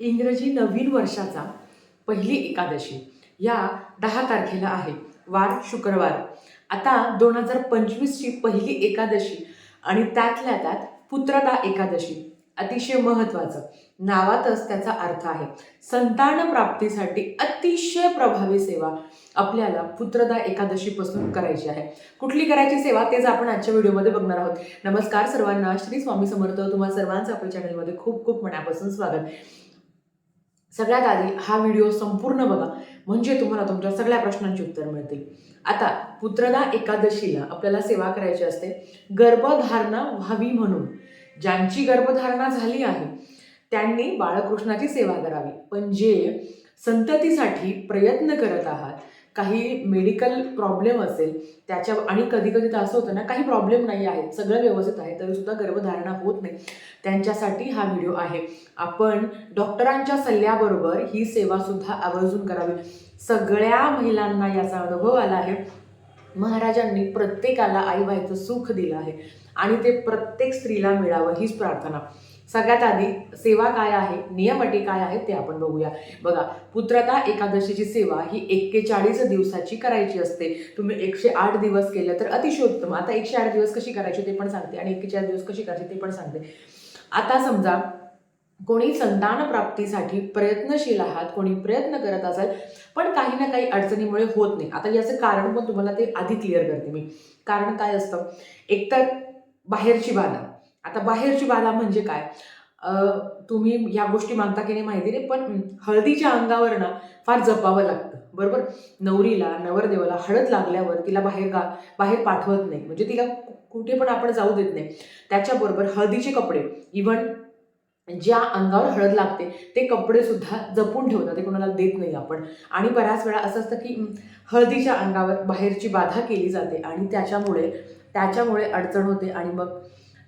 इंग्रजी नवीन वर्षाचा पहिली एकादशी. या दहा तारखेला आहे. वार शुक्रवार. आता दोन हजार पंचवीसची पहिली एकादशी आणि त्यातल्या त्यात पुत्रदा एकादशी. अतिशय महत्त्वाचं. नावातच त्याचा अर्थ आहे. संतान प्राप्तीसाठी अतिशय प्रभावी सेवा आपल्याला पुत्रदा एकादशीपासून करायची आहे. कुठली करायची सेवा? तेच आपण आजच्या व्हिडिओमध्ये बघणार आहोत. नमस्कार सर्वांना. श्री स्वामी समर्थ. तुम्हा सर्वांचं आपल्या चॅनलमध्ये खूप खूप मनापासून स्वागत. सगळ्यात आधी हा व्हिडिओ संपूर्ण बघा. म्हणजे तुम्हाला तुमच्या सगळ्या प्रश्नांची उत्तर मिळतील. आता पुत्रदा एकादशीला आपल्याला सेवा करायची असते. गर्भधारणा व्हावी म्हणून. ज्यांची गर्भधारणा झाली आहे त्यांनी बाळकृष्णाची सेवा करावी. पण जे संततीसाठी प्रयत्न करत आहात काही मेडिकल प्रॉब्लेम असेल त्याच्या आणि कधी कधी तर असं होतं ना काही प्रॉब्लेम नाही आहेत सगळं व्यवस्थित आहे तरी सुद्धा गर्भधारणा होत नाही. त्यांच्यासाठी हा व्हिडिओ आहे. आपण डॉक्टरांच्या सल्ल्याबरोबर ही सेवा सुद्धा आवर्जून करावी. सगळ्या महिलांना याचा अनुभव आला आहे. महाराजांनी प्रत्येकाला आई व्हायचं सुख दिलं आहे. आणि ते प्रत्येक स्त्रीला मिळावं हीच प्रार्थना. सगळ्यात आधी सेवा काय आहे? नियम अटी काय आहेत ते आपण बघूया. बघा पुत्रता एकादशीची सेवा ही एक्केचाळीस दिवसाची करायची असते. तुम्ही एकशे आठ दिवस केलं तर अतिशय उत्तम. आता एकशे आठ दिवस कशी करायची ते पण सांगते आणि एक्केचाळीस दिवस कशी करायची ते पण सांगते. आता समजा कोणी संतान प्राप्तीसाठी प्रयत्नशील आहात कोणी प्रयत्न करत असाल पण काही ना काही अडचणीमुळे होत नाही. आता याचं कारण पण तुम्हाला ते आधी क्लिअर करते मी. कारण काय असतं? एकतर बाहेरची बाधा. आता बाहेरची बाधा म्हणजे काय? तुम्ही ह्या गोष्टी मागता की नाही माहिती नाही पण हळदीच्या अंगावर ना फार जपावं लागतं बरोबर? नवरीला नवरदेवाला हळद लागल्यावर तिला बाहेर गा बाहेर पाठवत नाही. म्हणजे तिला कु- कुठे पण आपण जाऊ देत नाही. त्याच्याबरोबर हळदीचे कपडे इव्हन ज्या अंगावर हळद लागते ते कपडे सुद्धा जपून ठेवतात ते कोणाला देत नाही आपण. आणि बऱ्याच वेळा असं असतं की हळदीच्या अंगावर बाहेरची बाधा केली जाते आणि त्याच्यामुळे त्याच्यामुळे अडचण होते आणि मग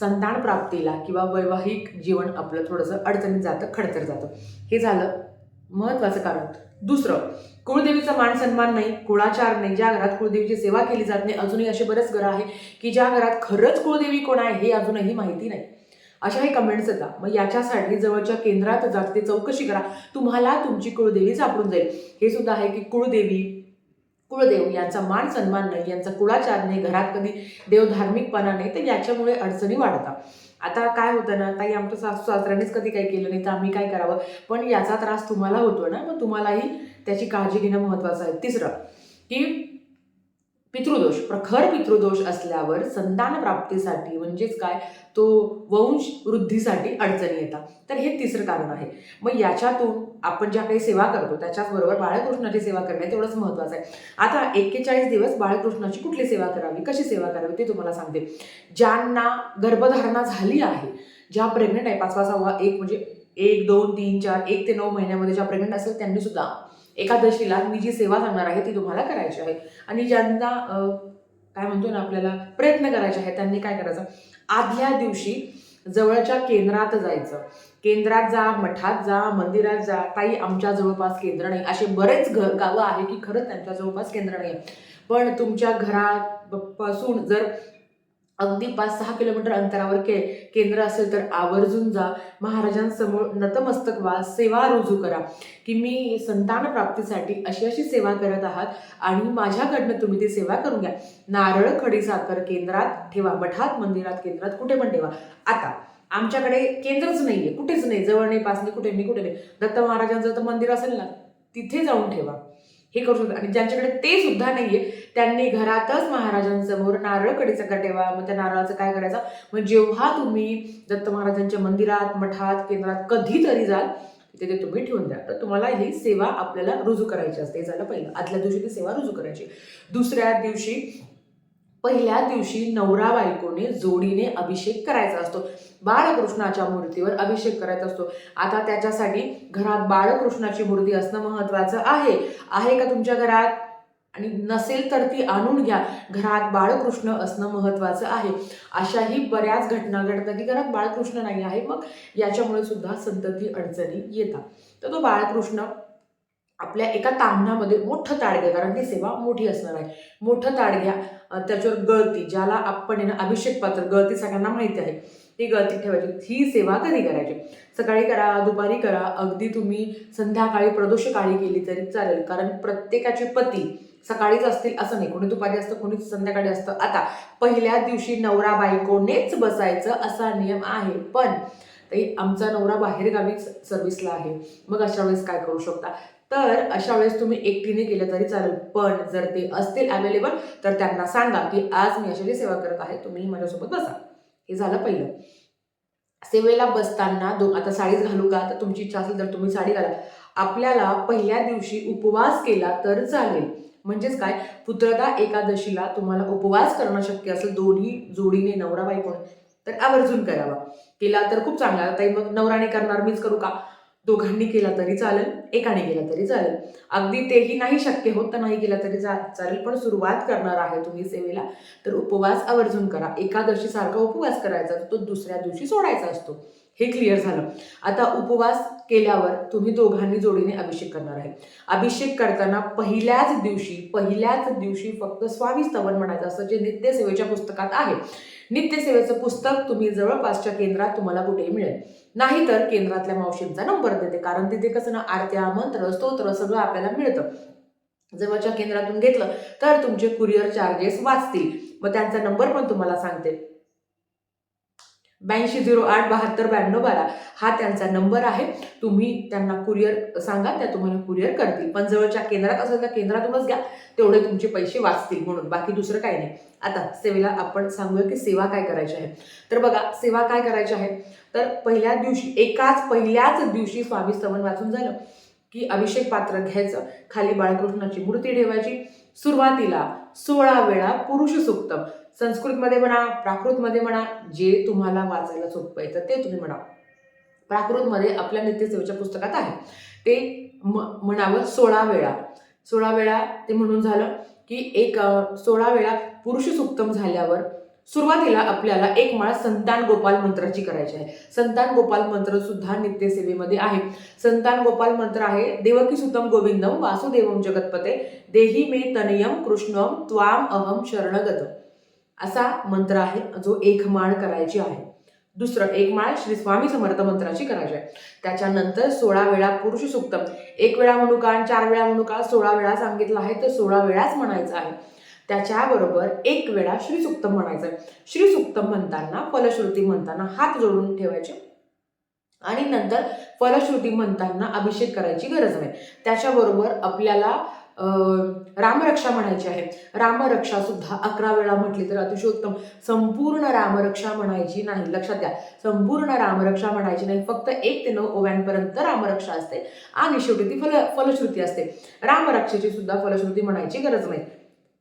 संतान प्राप्तीला किंवा वैवाहिक जीवन आपलं थोडंसं अडचणीत जातं खडतर जातं. हे झालं महत्त्वाचं कारण. दुसरं कुळदेवीचा मान सन्मान नाही कुळाचार नाही. ज्या घरात कुळदेवीची सेवा केली जात नाही अजूनही असे बरेच घरं आहे की ज्या घरात खरंच कुळदेवी कोण आहे हे अजूनही माहिती नाही. अशाही कमेंट्स येतात. मग याच्यासाठी जवळच्या केंद्रात जा ते चौकशी करा. तुम्हाला तुमची कुळदेवी सापडून जाईल. हे सुद्धा आहे की कुळदेवी कुळदेव यांचा मान सन्मान नाही यांचा कुळाचार नाही घरात कधी देव धार्मिकपणा नाही तर याच्यामुळे अडचणी वाढतात. आता काय होतं ना ताई आमच्या सासू सासऱ्यांनीच कधी काही केलं नाही तर आम्ही काय करावं? पण याचा त्रास तुम्हाला होतो ना मग तुम्हालाही त्याची काळजी घेणं महत्त्वाचं आहे. तिसरं की पितृदोष. प्रखर पितृदोष असल्यावर संतान प्राप्तीसाठी म्हणजेच काय? तो वंश वृद्धीसाठी अडचणी येतात. तर हे तिसरं कारण आहे. मग याच्यातून आपण ज्या काही सेवा करतो त्याच्याचबरोबर बाळकृष्णाची सेवा करणे तेवढंच महत्त्वाचं आहे. आता एक्केचाळीस दिवस बाळकृष्णाची कुठली सेवा करावी? कशी सेवा करावी ते तुम्हाला सांगते. ज्यांना गर्भधारणा झाली आहे ज्या प्रेग्नेंट आहे पाचवा सहावा एक म्हणजे एक दोन तीन चार एक ते नऊ महिन्यामध्ये ज्या प्रेग्नेंट असेल त्यांनी सुद्धा एकादशीला मी जी सेवा सांगणार आहे ती तुम्हाला करायची आहे. आणि ज्यांना काय म्हणतो ना आपल्याला प्रयत्न करायचे आहे त्यांनी काय करायचं? आदल्या दिवशी जवळच्या केंद्रात जायचं. केंद्रात जा मठात जा मंदिरात जा. काही आमच्या जवळपास केंद्र नाही. असे बरेच घ गावं आहे की खरंच त्यांच्या जवळपास केंद्र नाही आहे पण तुमच्या घरापासून जर अगदी पाच सहा किलोमीटर अंतरावर के केंद्र असेल तर आवर्जून जा. महाराजांसमोर नतमस्तक व्हा. सेवा रुजू करा. की मी संतान प्राप्तीसाठी अशी अशी सेवा करत आहात आणि माझ्याकडनं तुम्ही ती सेवा करून घ्या. नारळ खडी साखर केंद्रात ठेवा. मठात मंदिरात केंद्रात कुठे पण ठेवा. आता आमच्याकडे केंद्रच नाही आहे कुठेच नाही. जवळ नाही पास नाही कुठे नाही कुठे नाही. दत्त महाराजांचं तर मंदिर असेल ना तिथे जाऊन ठेवा. हे करू शकता. आणि ज्यांच्याकडे ते सुद्धा नाही आहे त्यांनी घरातच महाराजांसमोर नारळ कडीचा ठेवा. मग त्या नारळाचं काय करायचं? मग जेव्हा तुम्ही दत्त महाराजांच्या मंदिरात मठात केंद्रात कधीतरी जाल तिथे ते तुम्ही ठेवून द्या. तर तुम्हाला ही सेवा आपल्याला रुजू करायची असते. झालं पहिलं. आदल्या दिवशी ती सेवा रुजू करायची. दुसऱ्या दिवशी पहिल्या दिवशी नवरा बायकोने जोडीने अभिषेक करायचा असतो. बाळकृष्णाच्या मूर्तीवर अभिषेक करायचा असतो. आता त्याच्यासाठी घरात बाळकृष्णाची मूर्ती असणं महत्त्वाचं आहे. आहे का तुमच्या घरात? आणि नसेल तर ती आणून घ्या. घरात बाळकृष्ण असणं महत्त्वाचं आहे. अशाही बऱ्याच घटना घडतात की घरात बाळकृष्ण नाही आहे मग याच्यामुळे सुद्धा संतती अडचणी येतात. तर तो बाळकृष्ण आपल्या एका तांबणामध्ये मोठं ताड घ्या कारण ती सेवा मोठी असणार आहे. मोठं ताड घ्या त्याच्यावर गळती ज्याला आपण आहे ना अभिषेक पात्र गळती सगळ्यांना माहिती आहे. ती गळती ठेवायची. ही सेवा कधी करायची? सकाळी करा दुपारी करा. अगदी तुम्ही संध्याकाळी प्रदोष काळी केली तरी चालेल. कारण प्रत्येकाचे पती सकाळीच असतील असं नाही. कोणी दुपारी असतं कोणी संध्याकाळी असतं. आता पहिल्या दिवशी नवरा बायकोनेच बसायचं असा नियम आहे. पण ताई आमचा नवरा बाहेरगावी सर्व्हिसला आहे. मग अशा वेळेस काय करू शकता? तर अशा वेळेस तुम्ही एकटीने केलं तरी चालेल. पण जर ते असतील अवेलेबल तर त्यांना सांगा की आज मी अशाची सेवा करत आहे. तुम्ही माझ्यासोबत बसा. हे झालं पहिलं. सेवेला बसताना दो आता साडीच घालू का? तर तुमची इच्छा असेल तर तुम्ही साडी घाला. आपल्याला पहिल्या दिवशी उपवास केला तर चालेल. म्हणजेच काय? पुत्रदा एकादशीला तुम्हाला उपवास करणं शक्य असेल दोन्ही जोडीने नवरा बायकोने तर आवर्जून करावा. केला तर खूप चांगला. ताई मग नवराने करणार मीच करू का? दोघांनी केला तरी चालेल एकाने केला तरी चालेल. अगदी तेही नाही शक्य होत तर नाही केला तरी चा चालेल पण सुरुवात करणार आहे तुम्ही सेवेला. तर उपवास आवर्जून करा. एकादशीसारखा उपवास करायचा तो दुसऱ्या दिवशी सोडायचा असतो. हे क्लिअर झालं. आता उपवास केल्यावर तुम्ही दोघांनी जोडीने अभिषेक करणार आहे. अभिषेक करताना पहिल्याच दिवशी पहिल्याच दिवशी फक्त स्वामी स्तवन म्हणायचं असं जे नित्यसेवेच्या पुस्तकात आहे. नित्यसेवेचं पुस्तक तुम्ही जवळपासच्या केंद्रात तुम्हाला कुठेही मिळेल. नाहीतर केंद्रातल्या मावशींचा नंबर देते. कारण तिथे कसं ना आरत्या मंत्र स्तोत्र सगळं आपल्याला मिळतं. जवळच्या केंद्रातून घेतलं तर तुमचे कुरिअर चार्जेस वाचतील. मग त्यांचा नंबर पण तुम्हाला सांगते. ब्याऐंशी झिरो आठ बहात्तर ब्याण्णव बारा हा त्यांचा नंबर आहे. तुम्ही त्यांना कुरिअर सांगा त्या तुम्हाला कुरिअर करतील. पण जवळच्या केंद्रात असेल तर केंद्रातूनच घ्या. तेवढे तुमचे पैसे वाचतील म्हणून. बाकी दुसरं काही नाही. आता सेवेला आपण सांगूया की सेवा काय करायची आहे. तर बघा सेवा काय करायची आहे? तर पहिल्या दिवशी एकाच पहिल्याच दिवशी स्वामी स्तवन वाचून झालं की अभिषेक पात्र घ्यायचं. खाली बाळकृष्णाची मूर्ती ठेवायची. सुरुवातीला सोळा वेळा पुरुष सुक्तम संस्कृतमध्ये म्हणा प्राकृतमध्ये म्हणा जे तुम्हाला वाचायला सोपं येतं ते तुम्ही म्हणा प्राकृतमध्ये आपल्या नित्यसेवेच्या पुस्तकात आहे. ते म म्हणावं सोळा वेळा. सोळा वेळा ते म्हणून झालं की एक सोळा वेळा पुरुष सुक्तम झाल्यावर सुरुवातीला आपल्याला एक माळ संतान गोपाल मंत्राची करायची आहे. संतान गोपाल मंत्र सुद्धा नित्यसेवेमध्ये आहे. संतान गोपाल मंत्र आहे देवकी सुतम गोविंदम वासुदेवम जगतपते देही मे तनयम कृष्णम त्वाम अहम शरणगत. असा मंत्र आहे जो एक माळ करायची आहे. दुसरं एक माळ श्री स्वामी समर्थ मंत्राची करायची आहे. त्याच्यानंतर सोळा वेळा पुरुष सुक्तम. एक वेळा म्हणू का आणि चार वेळा म्हणू का सोळा वेळा सांगितलं आहे तर सोळा वेळाच म्हणायचं आहे. त्याच्याबरोबर एक वेळा श्री सुक्तम म्हणायचं आहे. श्री सुक्तम म्हणताना फलश्रुती म्हणताना हात जोडून ठेवायचे. आणि नंतर फलश्रुती म्हणताना अभिषेक करायची गरज नाही. त्याच्याबरोबर आपल्याला रामरक्षा म्हणायची आहे. रामरक्षा सुद्धा अकरा वेळा म्हटली तर अतिशयोत्तम. संपूर्ण रामरक्षा म्हणायची नाही. लक्षात द्या संपूर्ण रामरक्षा म्हणायची नाही. फक्त एक ते नऊ ओव्यांपर्यंत रामरक्षा असते आणि शेवटी ती फल फलश्रुती असते. रामरक्षेची सुद्धा फलश्रुती म्हणायची गरज नाही.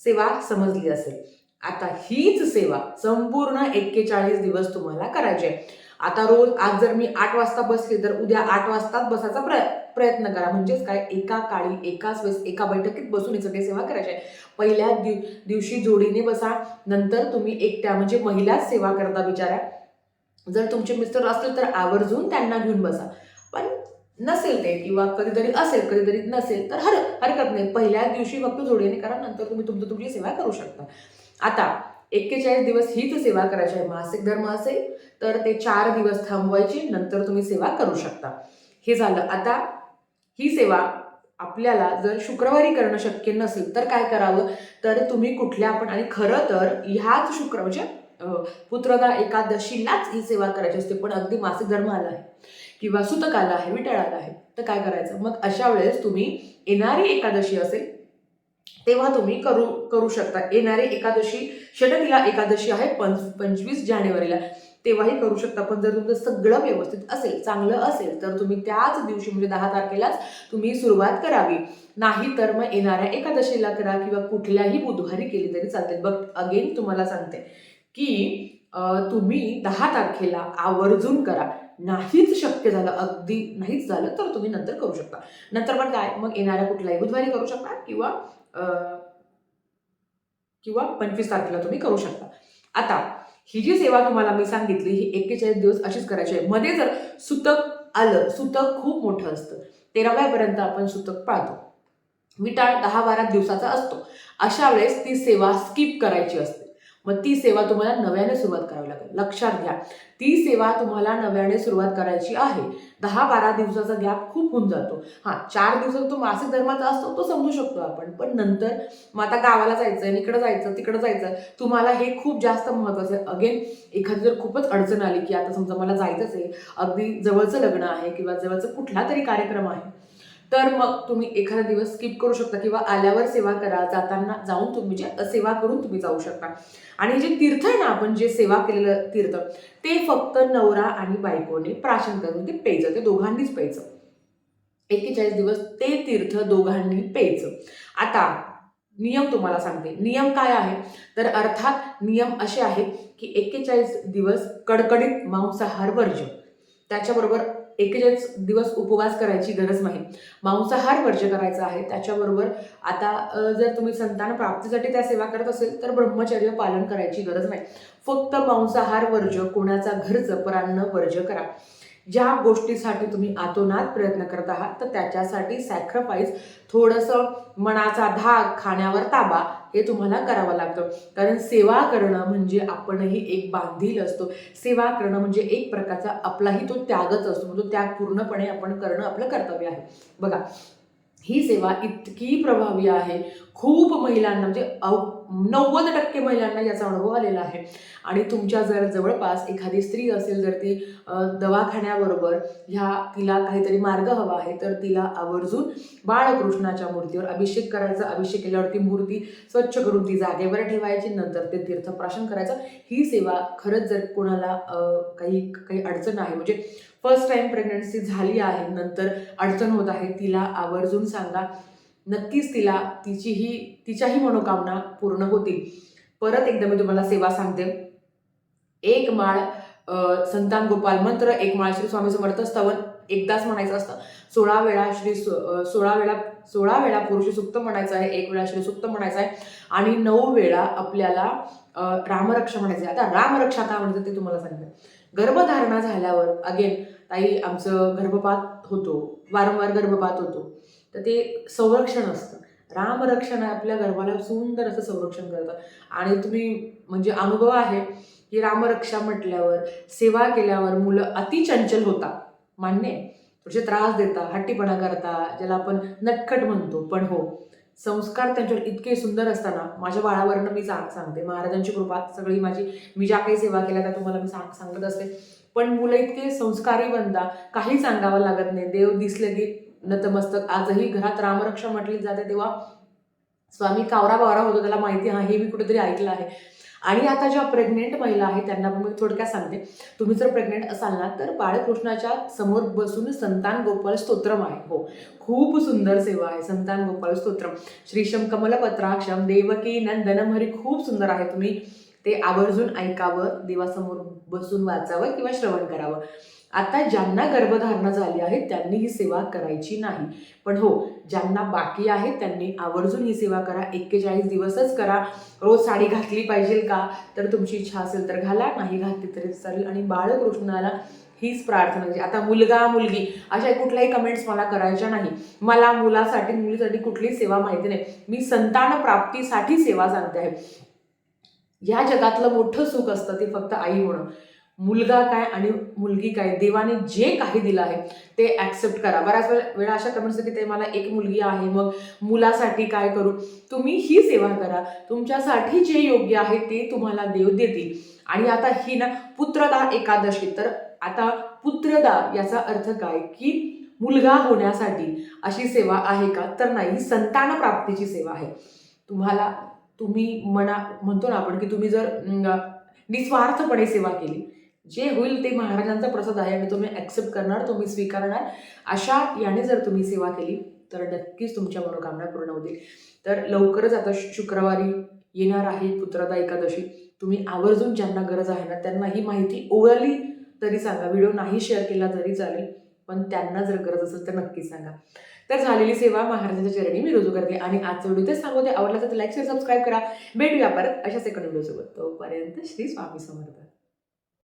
सेवा समजली असेल. आता हीच सेवा संपूर्ण एक्केचाळीस दिवस तुम्हाला करायची आहे. आता रोज आज जर मी आठ वाजता बसले तर उद्या आठ वाजताच बसायचा प्रय प्रयत्न करा. म्हणजेच काय? एका काळी एकाच वेळेस एका बैठकीत बसून हे सगळे सेवा करायची आहे. पहिल्या दिव दिवशी जोडीने बसा नंतर तुम्ही एकट्या म्हणजे महिलाच सेवा करता विचारा जर तुमचे मिस्टर असतील तर आवर्जून त्यांना घेऊन बसा. पण नसेल ते किंवा कधीतरी असेल कधीतरी नसेल तर हर हरकत नाही. पहिल्या दिवशी फक्त जोडीने करा नंतर तुम्ही तुमचं तुमची सेवा करू शकता. आता एक्केचाळीस दिवस हीच सेवा करायची आहे. मासिक धर्म असेल तर ते चार दिवस थांबवायची नंतर तुम्ही सेवा करू शकता. हे झालं. आता ही सेवा आपल्याला जर शुक्रवारी करणं शक्य नसेल तर काय करावं? तर तुम्ही कुठल्या पण आणि खरं तर ह्याच शुक्र म्हणजे पुत्रदा एकादशीलाच ही सेवा करायची असते. पण अगदी मासिक धर्म आला आहे किंवा सुतक आला आहे विटाळ आला आहे तर काय करायचं? मग अशा वेळेस तुम्ही येणारी एकादशी असेल तेव्हा तुम्ही करू करू शकता. येणारी एकादशी षटकीला एकादशी आहे पंच पंचवीस जानेवारीला. तेव्हाही करू शकता पण जर तुमचं सगळं व्यवस्थित असेल चांगलं असेल तर तुम्ही त्याच दिवशी म्हणजे दहा तारखेलाच तुम्ही सुरुवात करावी. नाही तर मग येणाऱ्या एकादशीला करा किंवा कुठल्याही बुधवारी केली तरी चालते. बट अगेन तुम्हाला सांगते की तुम्ही दहा तारखेला आवर्जून करा. नाहीच शक्य झालं अगदी नाहीच झालं तर तुम्ही नंतर करू शकता. नंतर पण काय मग येणाऱ्या कुठल्याही बुधवारी करू शकता किंवा किंवा पंचवीस तारखेला तुम्ही करू शकता. आता ही जी सेवा तुम्हाला मी सांगितली ही एक्केचाळीस दिवस अशीच करायची आहे. मध्ये जर सुतक आलं सुतक खूप मोठं असतं. तेराव्यापर्यंत आपण सुतक पाळतो. विटाळ दहा बारा दिवसाचा असतो. अशा वेळेस ती सेवा स्किप करायची असते. मग ती सेवा तुम्हाला नव्याने सुरुवात करावी लागेल. लक्षात घ्या. ती सेवा तुम्हाला नव्याने सुरुवात करायची आहे. दहा बारा दिवसाचा गॅप खूप होऊन जातो. हां चार दिवसात तो मासिक धर्माचा असतो तो समजू शकतो आपण. पण नंतर मग आता गावाला जायचं आहे इकडं जायचं तिकडं जायचं तुम्हाला हे खूप जास्त महत्त्वाचं आहे. अगेन एखादी जर खूपच अडचण आली की आता समजा मला जायचंच आहे. अगदी जवळचं लग्न आहे किंवा जवळचं कुठला तरी कार्यक्रम आहे. तर मग तुम्ही एखादा दिवस स्किप करू शकता किंवा आल्यावर सेवा करा जाताना जाऊन तुम्ही जे सेवा करून तुम्ही जाऊ शकता. आणि जे तीर्थ आहे ना आपण जे सेवा केलेलं तीर्थ ते फक्त नवरा आणि बायकोने प्राशन करून ते प्यायचं ते दोघांनीच प्यायचं. एक्केचाळीस दिवस ते तीर्थ दोघांनी प्यायचं. आता नियम तुम्हाला सांगते. नियम काय आहे? तर अर्थात नियम असे आहे की एक्केचाळीस दिवस कडकडीत मांसाहार वर्ज्य. त्याच्याबरोबर एकेच दिवस उपवास करायची गरज नाही. मांसाहार वर्ज्य करायचा आहे. त्याच्याबरोबर आता जर तुम्ही संतान प्राप्तीसाठी त्या सेवा करत असेल तर ब्रह्मचर्य पालन करायची गरज नाही. फक्त मांसाहार वर्ज्य कोणाचा घरचं परान्न वर्ज्य करा. ज्या गोष्टीसाठी तुम्ही आतोनात प्रयत्न करत आहात तर त्याच्यासाठी सॅक्रिफाईस थोडंसं मनाचा धाग खाण्यावर ताबा हे तुम्हाला करावं लागतं. कारण सेवा करणं म्हणजे आपणही एक बांधील असतो. सेवा करणं म्हणजे एक प्रकारचा आपलाही तो त्यागच असतो. म्हणजे तो त्याग पूर्णपणे आपण करणं आपलं कर्तव्य आहे. बघा ही सेवा इतकी प्रभावी आहे. खूप महिलांना म्हणजे नव्वद टक्के महिलांना याचा अनुभव आलेला आहे. आणि तुमच्या जर जवळपास एखादी स्त्री असेल जर ती दवाखान्याबरोबर ह्या तिला काहीतरी मार्ग हवा आहे तर तिला आवर्जून बाळकृष्णाच्या मूर्तीवर अभिषेक करायचा. अभिषेक केल्यावर ती मूर्ती स्वच्छ करून ती जागेवर ठेवायची. नंतर ते तीर्थप्राशन करायचं. ही सेवा खरंच जर कोणाला काही काही अडचण आहे म्हणजे फर्स्ट टाइम प्रेग्नन्सी झाली आहे नंतर अडचण होत आहे तिला आवर्जून सांगा. नक्कीच तिला तिचीही तिच्याही मनोकामना पूर्ण होतील. परत एकदा मी तुम्हाला सेवा सांगते. एक माळ संतान गोपाल मंत्र एक माळ श्री स्वामी समर्थ स्तवन एकदाच म्हणायचं असतं. सोळा वेळा श्री सु- सोळा वेळा सोळा वेळा पुरुष सुक्त म्हणायचं आहे एक वेळा श्री सुक्त म्हणायचं आहे आणि नऊ वेळा आपल्याला रामरक्षा म्हणायचं आहे. आता रामरक्षा का म्हणतात ते तुम्हाला सांगते. गर्भधारणा झाल्यावर अगेन ताई आमचं गर्भपात होतो. वारंवार गर्भपात होतो. तर ते संरक्षण असतं. रामरक्षण आपल्या गर्भाला सुंदर असं संरक्षण करतं. आणि तुम्ही म्हणजे अनुभव आहे की रामरक्षा म्हटल्यावर सेवा केल्यावर मुलं अतिचंचल होतात. मान्य आहे? थोडेसे त्रास देता हट्टीपणा करता ज्याला आपण नटखट म्हणतो. पण हो संस्कार त्यांच्यावर इतके सुंदर असताना माझ्या बाळावरनं मी सांग सांगते. महाराजांची कृपा सगळी माझी मी ज्या काही सेवा केल्या त्या तुम्हाला मी सांग सांगत असते. पण मुलं इतके संस्कारी बनता काही सांगावं लागत नाही. देव दिसले की नतमस्तक. आजही घरात रामरक्षा म्हटली जाते तेव्हा स्वामी कावरा बावरा होतो त्याला माहिती हा हे मी कुठेतरी ऐकलं आहे. आणि आता ज्या प्रेग्नेंट महिला आहेत त्यांना पण मी थोडक्यात सांगते. तुम्ही जर प्रेग्नेंट असाल ना तर बाळकृष्णाच्या समोर बसून संतान गोपाल स्तोत्रम आहे. हो खूप सुंदर सेवा आहे संतान गोपाल स्तोत्रम. श्रीशम कमलपत्राक्षम देवकी नंदनम हरी खूप सुंदर आहे. तुम्ही ते आवर्जून ऐकावं देवासमोर बसून वाचावं किंवा श्रवण करावं. आता ज्यांना गर्भधारणा झाली आहे त्यांनी ही सेवा करायची नाही. पण हो ज्यांना बाकी आहे त्यांनी आवर्जून ही सेवा करा. एक्केचाळीस दिवसच करा. रोज साडी घातली पाहिजे का? तर तुमची इच्छा असेल तर घाला नाही घातली तरी चालेल. आणि बाळकृष्णाला हीच प्रार्थना म्हणजे आता मुलगा मुलगी अशा कुठल्याही कमेंट्स मला करायच्या नाही. मला मुलासाठी मुलीसाठी कुठलीही सेवा माहिती नाही. मी संतान प्राप्तीसाठी सेवा सांगते आहे. ह्या जगातलं मोठं सुख असतं ते फक्त आई होणं. मुलगा काय आणि मुलगी काय देवाने जे काही दिलं आहे ते ॲक्सेप्ट करा. बऱ्याच वेळा वेळा अशा कमेंट्स की ते मला एक मुलगी आहे मग मुलासाठी काय करू? तुम्ही ही सेवा करा. तुमच्यासाठी जे योग्य आहे ते तुम्हाला देव देतील. आणि आता ही ना पुत्रदा एकादशी. तर आता पुत्रदा याचा अर्थ काय? की मुलगा होण्यासाठी अशी सेवा आहे का? तर नाही संतान प्राप्तीची सेवा आहे. तुम्हाला तुम्ही मना म्हणतो ना आपण की तुम्ही जर निस्वार्थपणे सेवा केली जे होईल ते महाराजांचा प्रसाद आहे आणि तुम्ही ॲक्सेप्ट करणार तुम्ही स्वीकारणार अशा याने जर तुम्ही सेवा केली तर नक्कीच तुमच्या मनोकामना पूर्ण होतील. तर लवकरच आता शुक्रवारी येणार आहे पुत्रदा एकादशी. तुम्ही आवर्जून ज्यांना गरज आहे ना त्यांना ही माहिती ओळली तरी सांगा. व्हिडिओ नाही शेअर केला तरी चालेल पण त्यांना जर गरज असेल तर नक्कीच सांगा. तर झालेली सेवा महाराजांच्या चरणी मी रुजू करते. आणि आजचा व्हिडिओ तेच सांगू दे आवडला तर लाईक शेअर सबस्क्राईब करा. भेटूया परत अशा एका व्हिडिओसोबत तोपर्यंत श्री स्वामी समर्थ.